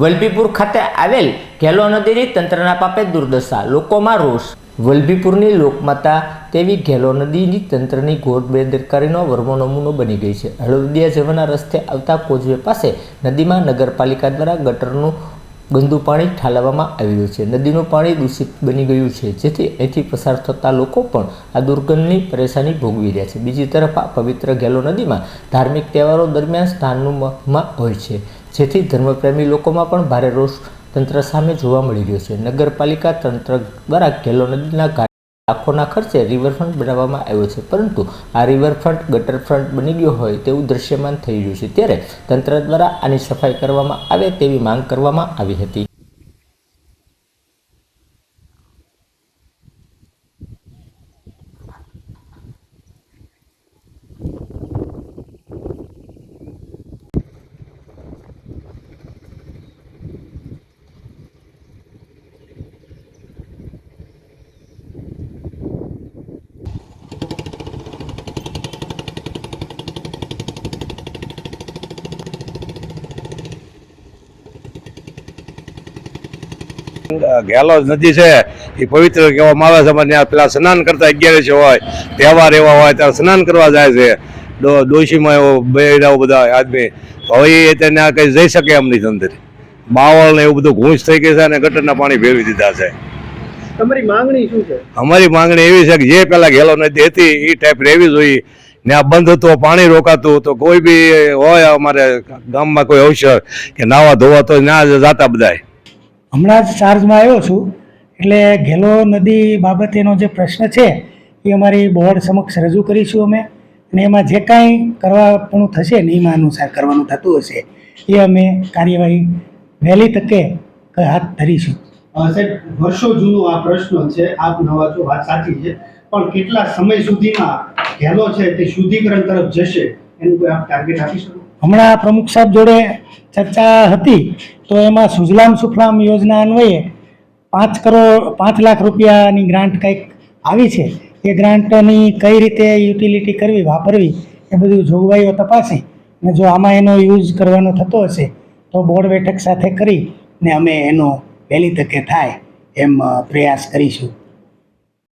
વલભીપુર ખાતે આવેલ ઘેલો નદીની તંત્રના પાપે દુર્દશા, લોકોમાં રોષ. વલભીપુરની લોકમાતા તેવી ઘેલો નદીની તંત્રની ઘોર બેદરકારીનો વર્મો નમૂનો બની ગઈ છે. હળવદિયા જવાના રસ્તે આવતા કોઝવે પાસે નદીમાં નગરપાલિકા દ્વારા ગટરનું ગંદુ પાણી ઠાલવવામાં આવી રહ્યું છે. નદીનું પાણી દૂષિત બની ગયું છે, જેથી અહીંથી પસાર થતા લોકો પણ આ દુર્ગંધની પરેશાની ભોગવી રહ્યા છે. બીજી તરફ આ પવિત્ર ઘેલો નદીમાં ધાર્મિક તહેવારો દરમિયાન સ્નાનનું હોય છે. જેથી ધર્મપ્રેમી લોકોમાં પણ ભારે રોષ તંત્ર સામે જોવા મળી રહ્યો છે. નગરપાલિકા તંત્ર દ્વારા ઘેલો નદીના ઘાટ લાખોના ખર્ચે રિવરફ્રન્ટ બનાવવામાં આવ્યો છે. પરંતુ આ રિવરફ્રન્ટ ગટરફ્રન્ટ બની ગયો હોય તેવું દ્રશ્યમાન થઈ રહ્યું છે. ત્યારે તંત્ર દ્વારા આની સફાઈ કરવામાં આવે તેવી માંગ કરવામાં આવી હતી. ઘેલો નદી છે. એ પવિત્ર કહેવામાં આવે છે અમારે ત્યાં પેલા સ્નાન કરતા અગિયારસ હોય તહેવાર એવા હોય ત્યારે સ્નાન કરવા જાય છે. ડોશીમાં એવો બેડાઓ બધા આદમી હવે એ તેને આ કંઈ જઈ શકે એમ નથી અંદર. બાવળ ને એવું બધું ઘૂંસ થઈ ગઈ છે અને ગટરના પાણી ભેળવી દીધા છે. તમારી માંગણી શું છે? અમારી માંગણી એવી છે કે જે પેલા ઘેલો નદી હતી એ ટાઈપ રહેવી જોઈએ. ને આ બંધ હતો પાણી રોકાતું તો કોઈ બી હોય અમારે ગામમાં કોઈ અવસર કે નાવા ધોવા તો ના જતા બધાય. હમણાં જ ચાર્જમાં આવ્યો છું. એટલે ઘેલો નદી બાબતેનો જે પ્રશ્ન છે, એ અમારી બોર્ડ સમક્ષ રજૂ કરીશું અમે. અને એમાં જે કાંઈ કરવાનું થશે નિયમ અનુસાર કરવાનું થતું હશે, એ અમે કાર્યવાહી વહેલી તકે હાથ ધરીશું. સાહેબ, વર્ષો જૂનો આ પ્રશ્ન છે, આપ નવા છો, વાત સાચી છે. પણ કેટલા સમય સુધીમાં ઘેલો છે તે શુદ્ધિકરણ તરફ જશે? એનું કોઈ આપ ટાર્ગેટ આપી શકો? હમણાં પ્રમુખ સાહેબ જોડે ચર્ચા હતી, તો એમાં સુજલામ સુફલામ યોજના અન્વયે પાંચ કરોડ, પાંચ લાખ રૂપિયાની ગ્રાન્ટ કંઈક આવી છે. એ ગ્રાન્ટની કઈ રીતે યુટિલિટી કરવી, વાપરવી, એ બધું જોગવાઈઓ તપાસી. અને જો આમાં એનો યુઝ કરવાનો થતો હશે, તો બોર્ડ બેઠક સાથે કરી ને અમે એનો વહેલી તકે થાય એમ પ્રયાસ કરીશું.